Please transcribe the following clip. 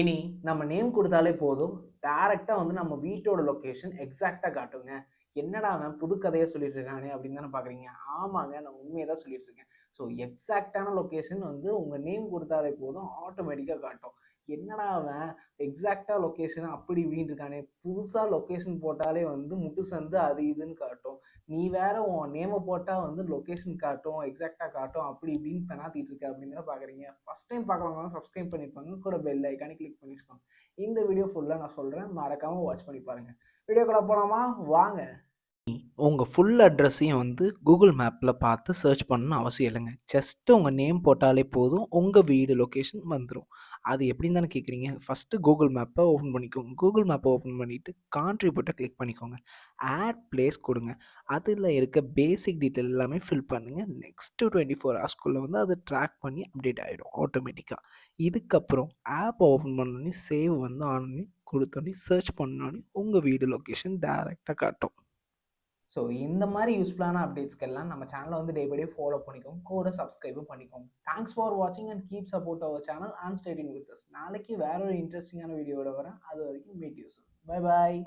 இனி நம்ம நேம் கொடுத்தாலே போதும். டேரெக்டாக வந்து நம்ம வீட்டோட லொக்கேஷன் எக்ஸாக்டாக காட்டுங்க. என்னடா அவன் புது கதையை சொல்லிட்டு இருக்கானே அப்படின்னு தானே பார்க்குறீங்க ஆமாங்க நான் உண்மையை தான் சொல்லிட்டு இருக்கேன். ஸோ எக்ஸாக்டான லொக்கேஷன் வந்து உங்கள் நேம் கொடுத்தாலே போதும். ஆட்டோமேட்டிக்காக காட்டும். என்னடா அவன் எக்ஸாக்டாக லொக்கேஷன் அப்படி இப்படின்னு இருக்கானே புதுசாக லொக்கேஷன் போட்டாலே வந்து முட்டு சந்து அது இதுன்னு காட்டும். நீ வேற உன் நேமை போட்டால் வந்து லொக்கேஷன் காட்டும் எக்ஸாக்டாக காட்டும் அப்படி இப்படின்னு பெனாத்திட்டு இருக்க அப்படின்னு தான் பார்க்குறீங்க ஃபஸ்ட் டைம் பார்க்குறவங்க சப்ஸ்கிரைப் பண்ணிப்பாங்க கூட பெல் ஐக்கானே கிளிக் பண்ணிச்சுக்கோங்க இந்த வீடியோ ஃபுல்லாக நான் சொல்கிறேன் மறக்காமல் வாட்ச் பண்ணி பாருங்கள் கூட போகலாமா வாங்க. உங்கள் ஃபுல் அட்ரஸையும் வந்து கூகுள் மேப்பில் பார்த்து சர்ச் பண்ணணும்னு அவசியம் இல்லைங்க. ஜஸ்ட்டு உங்கள் நேம் போட்டாலே போதும். உங்கள் வீடு லொக்கேஷன் வந்துடும் அது எப்படின்னு தானே கேட்குறீங்க? ஃபஸ்ட்டு கூகுள் மேப்பை ஓப்பன் பண்ணிக்கோங்க. கூகுள் மேப்பை ஓப்பன் பண்ணிவிட்டு கான்ட்ரிபியூட்டை கிளிக் பண்ணிக்கோங்க. ஆட் பிளேஸ் கொடுங்க. அதில் இருக்க பேசிக் டீட்டெயில் எல்லாமே ஃபில் பண்ணுங்கள் நெக்ஸ்ட்டு டுவெண்ட்டி ஃபோர் ஹவர்ஸ்க்குள்ளே வந்து அதை ட்ராக் பண்ணி அப்டேட் ஆகிடும் ஆட்டோமேட்டிக்காக இதுக்கப்புறம் ஆப்பை ஓப்பன் பண்ணோன்னே சேவ் வந்து ஆன் பண்ணி கொடுத்தோன்னே சர்ச் பண்ணோன்னே உங்கள் வீடு லொக்கேஷன் டேரெக்டாக காட்டும். ஸோ இந்த மாதிரி யூஸ்ஃபுல்லான அப்டேட்ஸ்க்கெல்லாம் நம்ம சேனலை வந்து டே பை டே ஃபாலோ பண்ணிக்கோங்க. கூட சப்ஸ்கிரைபும் பண்ணிக்கோங்க. தேங்க்ஸ் ஃபார் வாட்சிங் and keep support our channel and staying with us நாளைக்கு வேற ஒரு இன்ட்ரெஸ்டிங்கான வீடியோட வரேன். அது வரைக்கும் மீட் யூஸ் பை பாய்